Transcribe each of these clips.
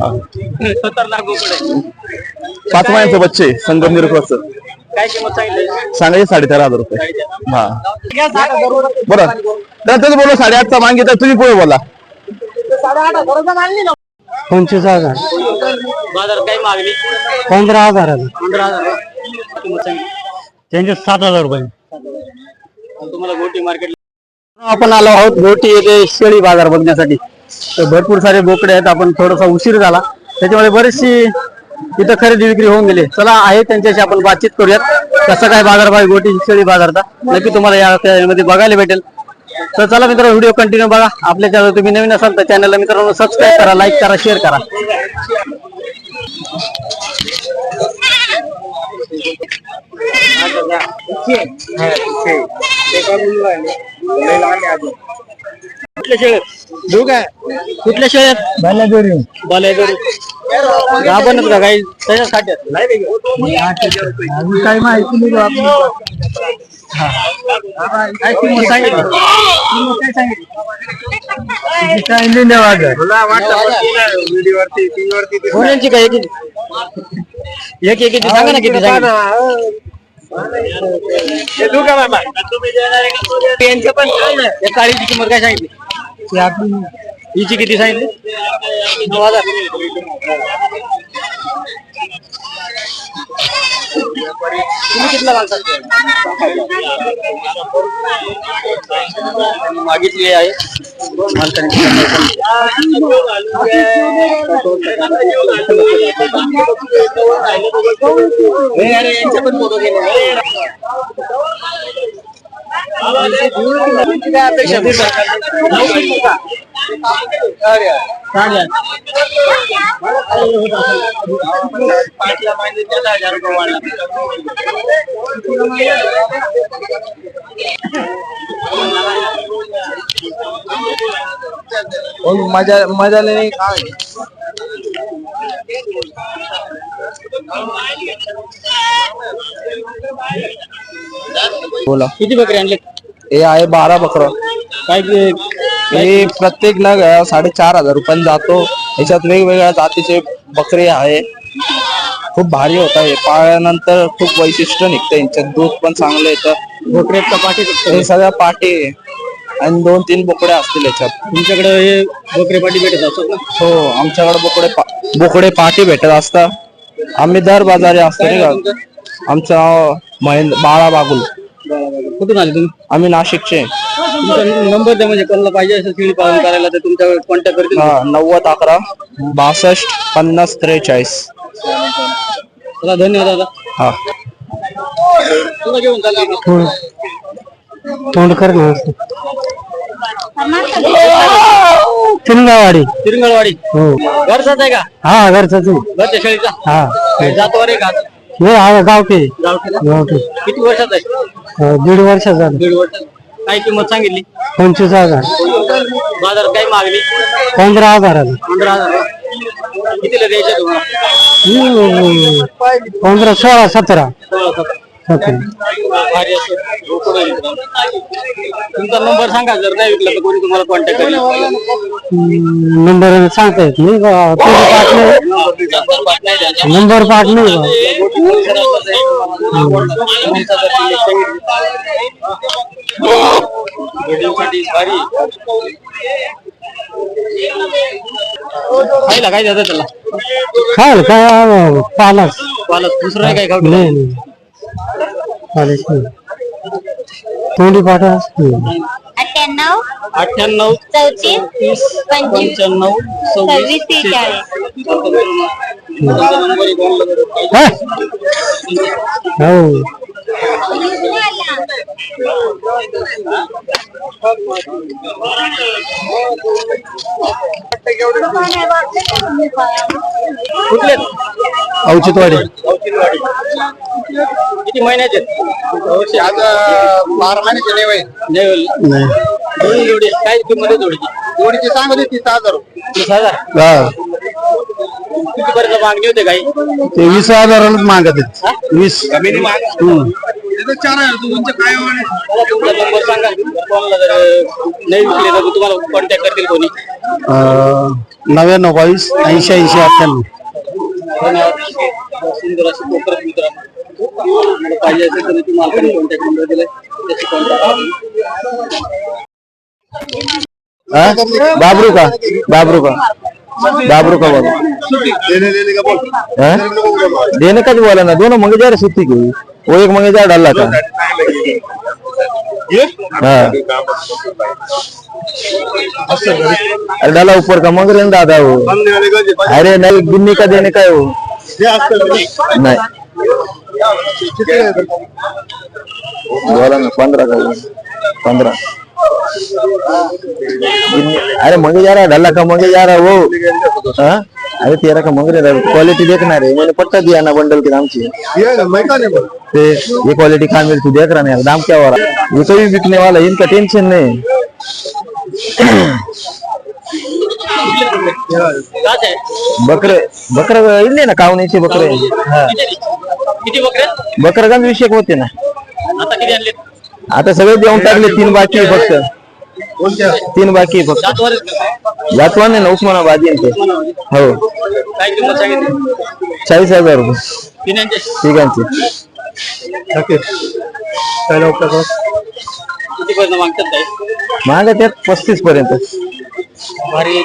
खतरनाक बोकड आहे पाच महिन्याचं बच्चे संगमनेर क्रॉस काय किंमत सांगितली? सांगायचे साडेतेरा हजार रुपये. हा. बरं. तर तेच बोललो साडेआठचा मागितलं तुम्ही पुढे बोला. पंचवीस हजार. बाजार काय मागणी? पंधरा हजार. पंधरा हजार. किंमत सांगितली. त्यांचे सात हजार रुपये. आणि तुम्हाला गोटी मार्केट आपण आलो आहोत गोटी येथे शेळी बाजार बघण्यासाठी. तर भरपूर सारे बोकडे आहेत. आपण थोडासा उशीर झाला. त्याच्यामुळे बरीचशी इथं खरेदी विक्री होऊन गेली. चला आहे त्यांच्याशी आपण बातचीत करूयात. कसं काय बाजार भाव आहे गोटी शेळी बाजारचा? नक्की तुम्हाला या मध्ये बघायला भेटेल. तर चला मित्रांनो व्हिडिओ कंटिन्यू बघा. आपल्या चॅनल तुम्ही नवीन असाल तर चॅनलला मित्रांनो सबस्क्राईब करा लाईक करा शेअर करा. कुठल्या शेळ्यात देऊ काय? कुठल्या शेळ्यात बालागोरी बालेगड गाभणच का काही त्याच्यासाठी काय माहिती नाही काय किंमत सांगितली? किंमत काय सांगितली? काय नाही कोणाची काय एकीची? एक सांगा ना किती पण काळीची किंमत काय सांगितली? हिची किती सांगितली? नऊ हजार. तुम्ही कितला घालता? मागितली आहे. यांच्या पण फोटो गेले काय अपेक्षा मजा मजा लेने काय बोला. किती बकरी आणले? हे आहे बारा बकर. काय ते- हे प्रत्येक नग साडेचार हजार रुपयाला जातो. याच्यात वेगवेगळ्या जातीचे बकरे आहे. खूप भारी होत आहे पाळल्यानंतर खूप वैशिष्ट्य निघतं यांच्यात. दूध पण चांगलं येतं. बोकड्यात कपाटी हे सगळ्या पाटी आहे. आणि दोन तीन बोकडे असतील याच्यात. तुमच्याकडे हे बोकरे पाटी भेटत असतात ना? हो आमच्याकडे बोकडे पा- बोकडे पाटी भेटत असतात. आम्ही दर बाजारी असतो नाही का? आमचा महेंद्र बाळा बागुल कुठून आले तुम्ही? आम्ही नाशिकचे. तुमचा नंबर द्या म्हणजे कोणाला पाहिजे असं शेळी पालन करायला तर तुमच्याकडे कॉन्टॅक्ट करतील. हा, नव्वद अकरा बासष्ट पन्नास त्रेचाळीस. चला धन्यवाद दादा. हा. तुला घेऊन चालला चिनगावाडी तिरंगळवाडी हो. घरचाच आहे का? हा घरचा तू घरच्या शेळीचा? हा. जातो अरे का? हे हा गावठी. गावठी गावठी. किती वर्षाचा आहे? दीड वर्ष झालं. दीड वर्ष. काय किंमत सांगितली? पंचवीस हजार. बाजार काय मागली पंधरा हजार पंधरा हजार. कितीला द्यायचे तुम्हाला? पंधरा सोळा सतरा. सोळा सतरा. भारी असं आहे. तुमचा नंबर सांगा जर नाही विकला तर कोणी तुम्हाला कॉन्टॅक्ट करेल. नंबर सांगता येत नाही. का? तुम्ही पाठ नाही. नंबर पाठ नाही का? खायला काय देतात त्याला? खाल काय पालक. पालक. दुसरं नाही काय खाऊ नाही नाही. नाही. तोंडी पाठा अठ्ठ्याण्णव अठ्ठ्याण्णव चौतीस पंचवीस पंच्याण्णव सव्वीस त्रेचाळीस हो. कुठले औचितवाडी किती महिन्याचे? आज बारा महिन्याचे नाही नाही जोडी काय किंमत आहे जोडीची? जोडीची सांग होते तीस हजार. तीस हजार? हा. किती पर्यंत मागणी होते काही? ते वीस हजारालाच मागत आहेत. वीस. कमी हम्म. मला तुमचा नंबर सांगा कोणाला जर नाही विकले तर तुम्हाला कॉन्टॅक्ट करतील कोणी नव्याण्णव बावीस ऐंशी ऐंशी अठ्ठ्याण्णव. सुंदर असे कोकरच मित्रांनो मला पाहिजे असेल तर तुम्हाला कॉन्टॅक्ट नंबर दिलाय त्याची कॉन्टॅक्ट बाबरू का? बाबरू का? बाबरू का बाबू? देने का बोला ना? दोनों मंगे जा रहे सुत्ती की वो एक मंगे जा डाला था। हाँ। अरे डाला ऊपर का मंग रहे दादा वो। अरे नहीं गिन्नी का देने का है वो। नहीं। बोला ना पंद्रह का पंद्रह। अरे मंगे जा रहा है ढल्ला का मंगे जा रहा है वो। हाँ? अरे तेरा का मंग रहा है क्वालिटी देखना रे मैंने पट्टा दिया ना बंडल के दाम से ते ये क्वालिटी कहाँ मिलती देख रहा नहीं दाम क्या हो रहा है? ये तो भी बिकने वाला है इनका टेंशन नहीं. बकरे बकरे इल्ले ना कावण्याचे बकरे. किती बकऱ्या बकरगंज विषयक होते ना. आता किती आणले? आता सगळे देऊन टाकले तीन बाकी आहे फक्त. तीन बाकी आहे फक्त. जातवान आहे ना उस्मानाबादी आहे ते. हो. काय किंमत सांगितली? चाळीस हजार रुपये. पिण्यांचे? तिघांचे. किती पर्यंत मागतात काय महाग त्यात पस्तीस पर्यंत. भारी.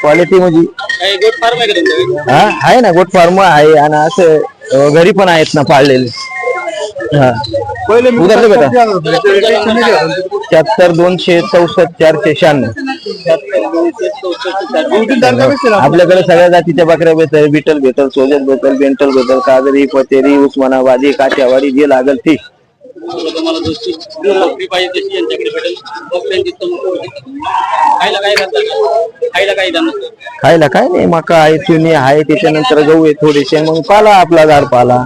क्वालिटी म्हणजे काही गोट फार्म आहे का तुमच्याकडे हा आहे ना गोट फार्म आहे आणि असं अं, घरी पण आहेत ना पाळलेले हा. उधार दे बेटा शहात्तर दोनशे चौसष्ट चारशे शहाण्णव. आपल्याकडे सगळ्या जातीच्या बकऱ्या भेटल बिटल भेटल सोजत भेटल बेंटल भेटल काजरी पतेरी उस्मानाबादी काठियावाडी जे लागल ती. खायला काय नाही मका आहे चुनी आहे त्याच्यानंतर गहू आहे थोडेसे. मग पाला आपला झाड पाला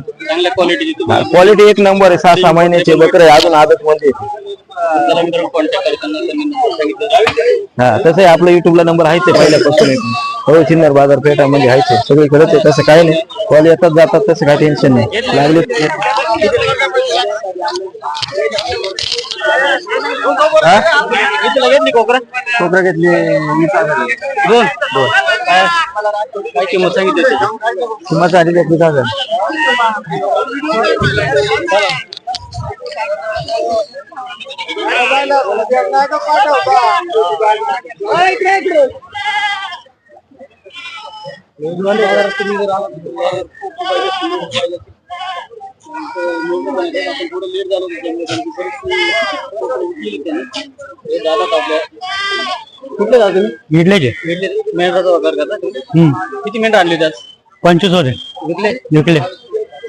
क्वालिटी एक नंबर आहे सहा सहा महिन्याचे बकरे अजून आदत मध्ये त्याला मित्रांनो कॉन्टॅक्ट करताना त्यांनी number सांगितलं? हा तसं आपलं युट्यूबला नंबर आहे ते पहिल्यापासून. हो आहे ते. सगळीकडेच आहे तसं काही नाही. कॉल येतात जातात तसं काही टेन्शन नाही. लागले लागेल कोकरा कोकरा घेतली दोन. दोन. काय काय किंमत सांगितली त्याची? किंमत आधी घेतली का हज़ार. कुठले जाऊ तुम्ही घेतल्याचे मेंढराचा वगैरे करता तुम्ही? किती मेंढर आणली त्यात पंचवीस होते. विकले? तुमचं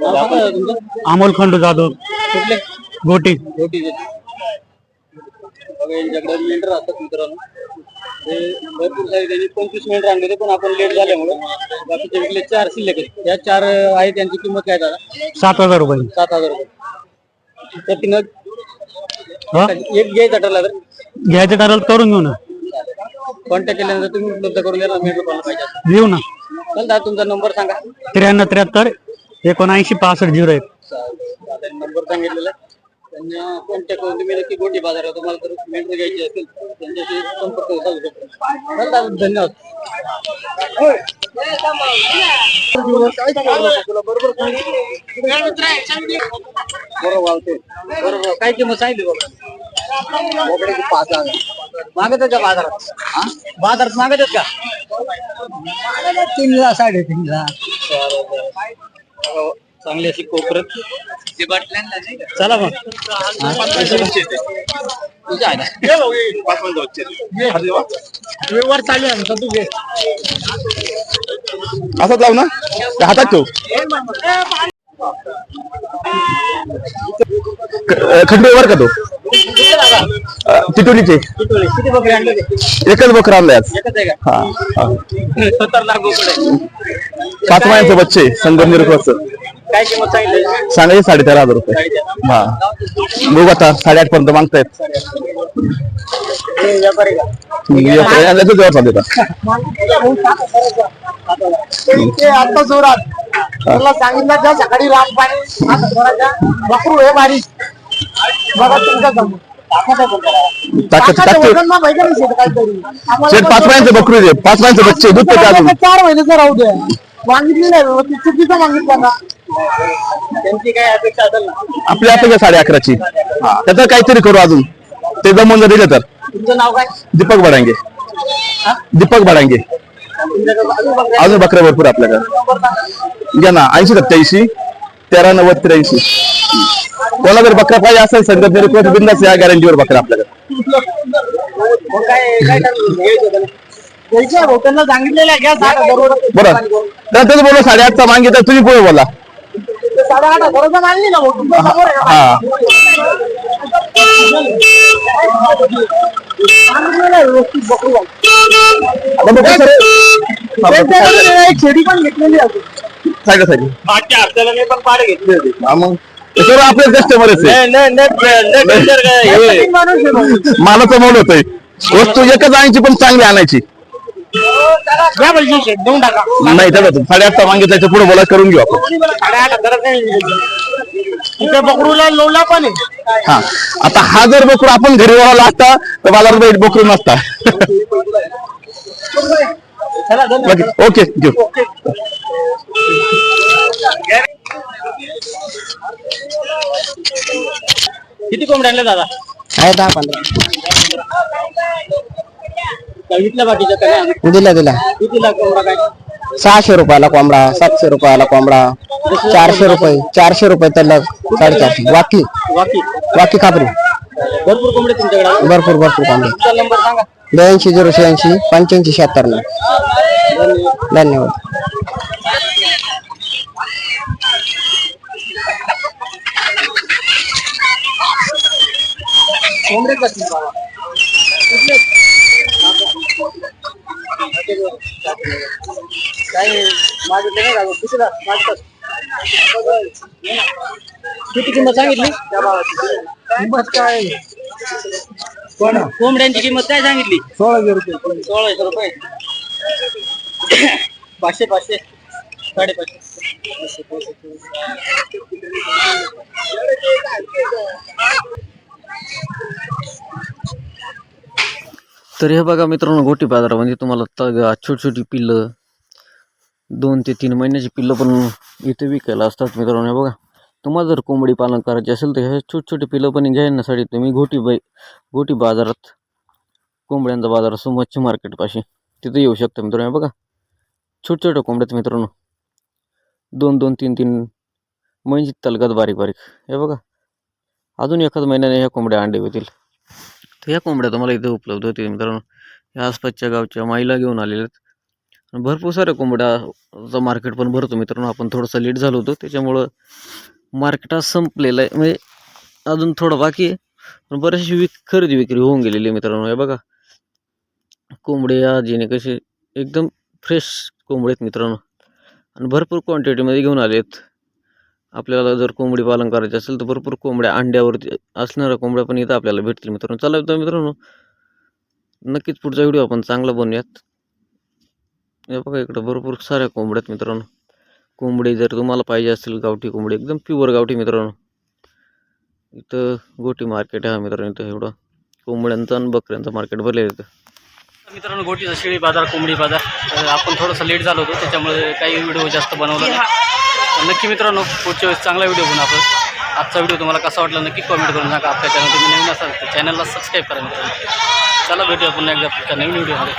अमोल खंडू जाधव. कुठले? गोटी. रोटीचे बघा यांच्याकडे मेंढर असतात मित्रांनो. ते भरपूर सारे त्यांनी पंचवीस मेंढर आणले होते पण आपण लेट झाल्यामुळे बाकीचे विकले चार शिल्लक आहेत. या चार आहे त्यांची किंमत काय दादा? सात हजार रुपये. सात हजार रुपये. तर तिनं हा? एक घ्यायचा ठरला तर? घ्यायचं ठरवलं करून घेऊ ना. कॉन्टॅक्ट केल्यानंतर तुम्ही उपलब्ध करून देणार मेंढर पाहिजे. देऊ ना. चल दादा तुमचा नंबर सांगा. त्र्याण्णव त्र्याहत्तर एकोणऐंशी पासष्ट झिरो एक. दादाने नंबर सांगितलेला आहे. त्यांना कॉन्टॅक्ट करून तुम्ही नक्की गोटी बाजारात तुम्हाला जर मेंढर घ्यायची असेल त्यांच्याशी संपर्क साधू शकता. चल दादा, धन्यवाद. बरोबर वावते. बरोबर काय किंमत सांगितली बाबा? बोकड्याची पाच हज़ार मागत आहेत का बाजारात? हा? बाजारात मागत आहेत का तीनला साडेतीनला चांगली अशी कोपरत चला मग. तुझ्या आहे ना. व्यवहार चालू आहे आमचा तू घे असं लाव ना हातात ठेव. खंडे वर का तो? किती बकरी आणले होते? एकच बकरा आणलाय आज. एकच आहे का? हा हा. सत्तर लाख रुपये. पाच महिन्याचे बच्चे संगमनेर क्रॉस काय किंमत सांगितली? सांगायचे साडे तेरा हजार रुपये. हा. बघू आता साडेआठ पर्यंत मागतायत. हे व्यापारी का? चालू आता जोरात. तुला सांगितलं त्या सकाळी राम पाणी आता थोडासा बकरू आहे बारीक बघा तुमच्यासमोर. ताकद आहे ताकद- ताकद ताकद- वजन ना पाहिजे ना शेत काहीतरी. आम्हाला शेठ पाच महिन्याचे बकरू दे. पाच महिन्याचे बच्चे दूध अजून. चार महिन्याचं राहू दे. मागितली नाही व्यवस्थित चुकीचं मागितलं ना. त्यांची काय अपेक्षा असेल ना. आपली अपेक्षा साडे अकराची. त्याचं काहीतरी करू अजून. ते जमून जर दिलं तर. तुमचं नाव काय? दीपक बडांगे. दीपक बडांगे. अजून बकऱ्या भरपूर आपल्याकडे. घ्या ना ऐंशी सत्याऐंशी तेरा नव्वद त्र्याऐंशी कोणाला जर बकरा पाहिजे असेल संगत कोण बिंदास या गॅरंटीवर बकरा आपल्याकडे मग सांगितलेलं. बरं तर तुम्ही बोला साडेआठचा मागितलं तुम्ही पुढे बोला साडेआठ हजाराचं मानली ना. हा. आता बघू सर त्यांच्याकडे एक शेडी पण घेतलेली आहे साईड मागच्या हप्त्याला मी पण पाडे घेतले होते हा मग हे सर्व आपले कस्टमरच आहे मोल होतंय वस्तू एकच आणायची पण चांगली आणायची देऊन टाका नाही त्याचं साडेआठचा मागितलं त्याच्या पुढे बोला करून घेऊ आपण साडेआठ. तिथे बकरूला लोला पण आहे हा आता हा जर बकरू आपण घरी वाला असता तर बाजारात बकरू नसता ओके किती कोंबड्या आणल्या दादा? आहे दहा पंधरा. सांगितलं बाकीच्या काय? दिला दिला किती लाख कोंबडा काय? सहाशे रुपयाला कोंबडा सातशे रुपयाला कोंबडा चारशे रुपये चारशे रुपये त्याला साडेचारशे. वाकी. बाकी वाकी खापरी. भरपूर कोंबडे तुमच्याकडे. भरपूर भरपूर कोंबडे. तुमचा नंबर सांगा. ब्याऐंशी झिरो शहाऐंशी पंच्याऐंशी शहात्तर नऊ. धन्यवाद. किती किंमत सांगितली? किंमत काय? कोंबड्यांची किंमत काय सांगितली? सोळाशे रुपये. सोळाशे रुपये. पाचशे पाचशे. साडेपाचशे. तर हे बघा मित्रांनो गोटी बाजारामध्ये तुम्हाला त- छोटी छोटी पिल्लं दोन ते तीन महिन्याची पिल्लं पण इथे विकायला असतात मित्रांनो हे बघा. तुम्हाला जर कोंबडी पालन करायचे असेल तर हे छोटे छोटी पिलं पण घेण्यासाठी तुम्ही गोटी बाई गोटी बाजारात कोंबड्यांचा बाजार असो मच्छी मार्केटपाशी तिथे येऊ शकता मित्रांनो. हे बघा छोट्या छोट्या कोंबड्यात मित्रांनो. दोन दोन तीन तीन म्हणजे तलगत बारीक बारीक. हे बघा अजून एखाद महिन्याने ह्या कोंबड्या अंडे होतील. तर ह्या कोंबड्या तुम्हाला इथे उपलब्ध होतील मित्रांनो. ह्या आसपासच्या गावच्या माईला घेऊन आलेल्या आहेत. भरपूर साऱ्या कोंबड्याचं मार्केट पण भरतो मित्रांनो. आपण थोडंसं लेट झालो होतो त्याच्यामुळं मार्केट संपलेलं आहे. म्हणजे अजून थोडं बाकी आहे. पण बरेचशी विक खरेदी विक्री होऊन गेलेली आहे मित्रांनो. हे बघा. कोंबडे आजीने कसे एकदम फ्रेश कोंबडे आहेत मित्रांनो. आणि भरपूर क्वांटिटीमध्ये घेऊन आले आहेत. आपल्याला जर कोंबडी पालन करायचे असेल तर भरपूर कोंबड्या अंड्यावरती असणाऱ्या कोंबड्या पण इथं आपल्याला भेटतील मित्रांनो. चला तर मित्रांनो नक्कीच पुढचा व्हिडिओ आपण चांगला बनवूयात. हे बघा इकडं भरपूर साऱ्या कोंबड्या आहेत मित्रांनो. कोंबडी जर तुम्हाला पाहिजे असेल गावठी कोंबडी एकदम प्युअर गावठी मित्रांनो. इथं गोटी मार्केट आहे मित्रांनो इथं एवढं कोंबड्यांचं आणि बकऱ्यांचं मार्केट भरलेलं इथं. मित्रांनो गोटीचा शेळी बाजार कोंबडी बाजार. तर आपण थोडंसं लेट झालो होतो त्याच्यामुळे काही व्हिडिओ जास्त बनवला नक्की मित्रांनो पुढच्या वेळेस चांगला व्हिडिओ बनवू आपण. आजचा व्हिडिओ तुम्हाला कसा वाटला नक्की कमेंट करून सांगा. आपल्या चॅनल तुम्ही नवीन असाल तर चॅनलला सबस्क्राईब करा मित्रांनो. चला भेटूया पुन्हा एकदा पुढच्या नवीन व्हिडिओमध्ये